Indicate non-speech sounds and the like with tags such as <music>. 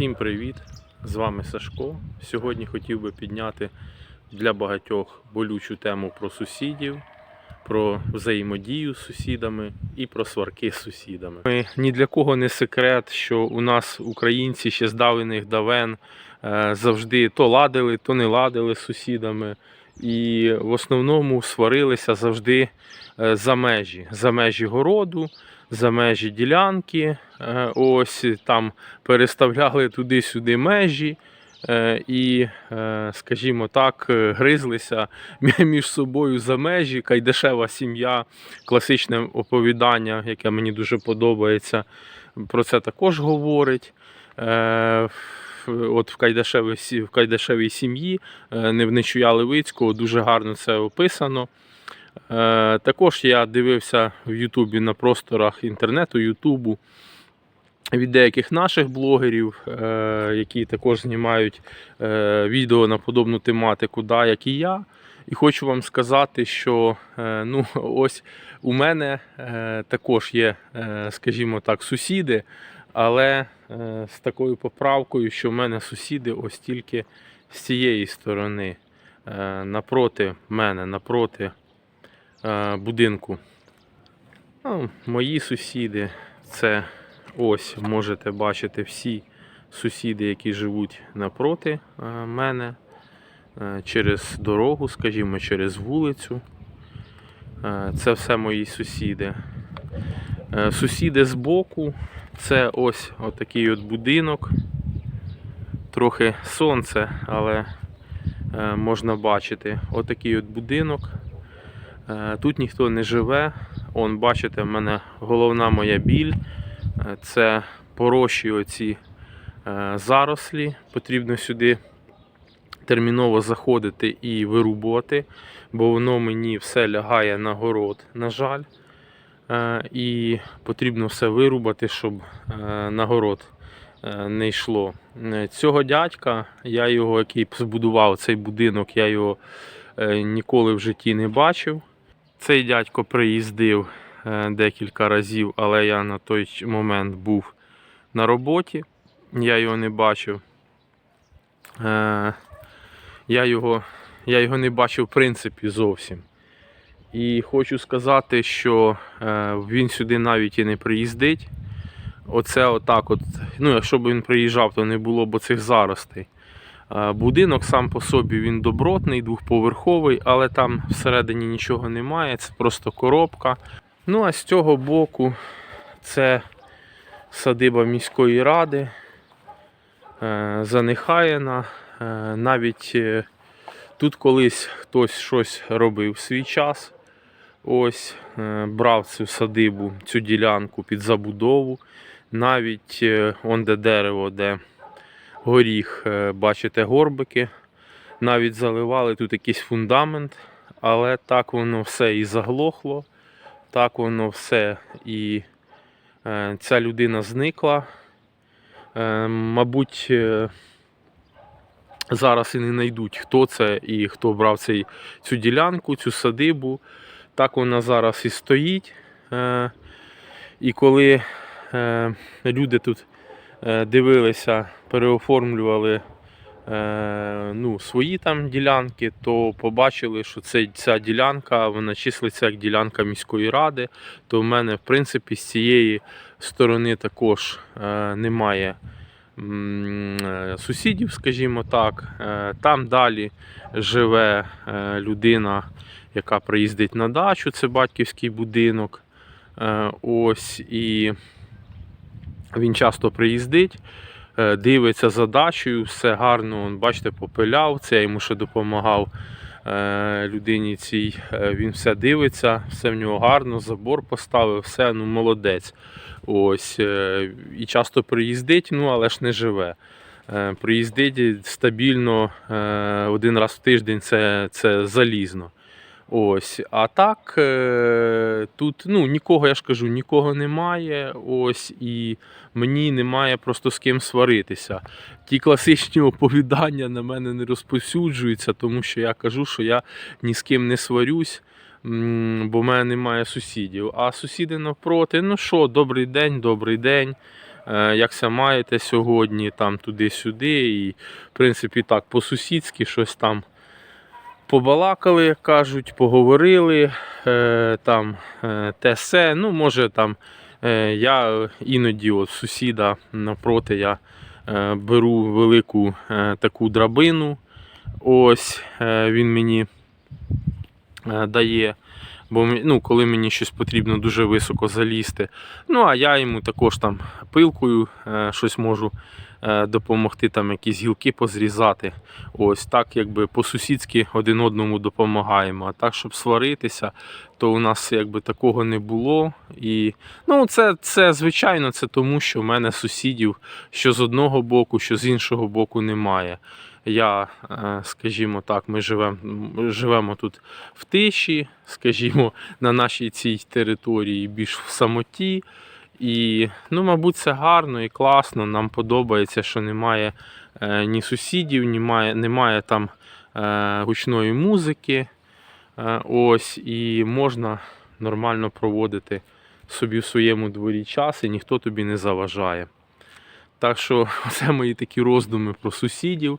Всім привіт! З вами Сашко. Сьогодні хотів би підняти для багатьох болючу тему про сусідів, про взаємодію з сусідами і про сварки з сусідами. Ми, ні для кого не секрет, що у нас українці ще з давнених давен е, завжди то ладили, то не ладили з сусідами. І в основному сварилися завжди е, за межі, за межі городу, за межі ділянки. Е, Ось там переставляли туди-сюди межі. е, І, е, скажімо так, гризлися між собою за межі. Кайдашева сім'я, класичне оповідання, яке мені дуже подобається, про це також говорить. От в Кайдашевій, в Кайдашевій сім'ї е, Невничуя Левицького дуже гарно це описано. Е, Також я дивився в Ютубі на просторах інтернету, Ютубу від деяких наших блогерів, е, які також знімають е, відео на подобну тематику, да, як і я. І хочу вам сказати, що ну, <laughs> ось у мене також є, скажімо так, сусіди, але з такою поправкою, що в мене сусіди ось тільки з цієї сторони, напроти мене, напроти будинку. Ну, мої сусіди це ось можете бачити всі сусіди, які живуть напроти е, мене е, через дорогу, скажімо, через вулицю. Е, Це все мої сусіди. Е, Сусіди збоку це ось отакий от будинок. Трохи сонце, але е, можна бачити отакий от будинок. Е, Тут ніхто не живе. Он, бачите, в мене головна моя біль. Е, Це порощі оці е, зарослі. Потрібно сюди терміново заходити і вирубувати, бо воно мені все лягає на город, на жаль. І потрібно все вирубати, щоб на город не йшло. Цього дядька, я його, який збудував цей будинок, я його ніколи в житті не бачив. Цей дядько приїздив е, декілька разів, але я на той момент був на роботі, я його не бачив. Е, Я його, я його не бачив в принципі зовсім. І хочу сказати, що е, він сюди навіть і не приїздить. Оце отак от. Ну, якщо б він приїжджав, то не було б цих заростей. Е, Будинок сам по собі він добротний, двохповерховий, але там всередині нічого немає, це просто коробка. Ну а з цього боку це садиба міської ради, е, занехаяна. Е, Навіть тут колись хтось щось робив в свій час. Ось брав цю садибу, цю ділянку під забудову. Навіть он де дерево, де горіх, е, бачите, горбики. Навіть заливали тут якийсь фундамент, але так воно все і заглохло, так воно все і е, ця людина зникла. Е, мабуть, зараз і не знайдуть, хто це і хто брав цей, цю ділянку, цю садибу. Так вона зараз і стоїть. І коли люди тут дивилися, переоформлювали е, ну, свої там ділянки, то побачили, що це, ця ділянка вона числиться як ділянка міської ради. То в мене, в принципі, з цієї сторони також е, немає е, сусідів, скажімо так. Е, Там далі живе е, людина, яка приїздить на дачу, це батьківський будинок. Е, Ось і він часто приїздить, е, дивиться за дачею, все гарно, он, бачите, попиляв. Це я йому ще допомагав е, людині цій. Е, Він все дивиться, все в нього гарно, забор поставив, все, ну молодець. Ось, і часто приїздить, ну але ж не живе. Приїздить стабільно один раз в тиждень це, це залізно. Ось, а так е, тут ну, нікого, я ж кажу, нікого немає. Ось, і мені немає просто з ким сваритися. Ті класичні оповідання на мене не розповсюджуються, тому що я кажу, що я ні з ким не сварюсь, бо в мене немає сусідів. А сусіди навпроти, ну що, добрий день, добрий день. е, якся маєте сьогодні, там туди-сюди. І, в принципі, так, по-сусідськи щось там побалакали, як кажуть, поговорили. Е, там е, те се. Ну, може, там е, я іноді от сусіда напроти я беру велику таку драбину. Ось він мені дає. Бо ну, коли мені щось потрібно дуже високо залізти. Ну, а я йому також там пилкою щось можу допомогти, там якісь гілки позрізати. Ось так, якби по-сусідськи один одному допомагаємо. А так, щоб сваритися, то у нас якби такого не було. І ну, це, це звичайно, це тому, що в мене сусідів що з одного боку, що з іншого боку немає. Я, е, скажімо так, ми живемо, живемо тут в тиші, скажімо, на нашій цій території, більш в самоті. І, ну, мабуть, це гарно і класно. Нам подобається, що немає е, ні сусідів, немає, немає там е, гучної музики. Е, ось, і можна нормально проводити собі в своєму дворі час, і ніхто тобі не заважає. Так що <laughs> це мої такі роздуми про сусідів.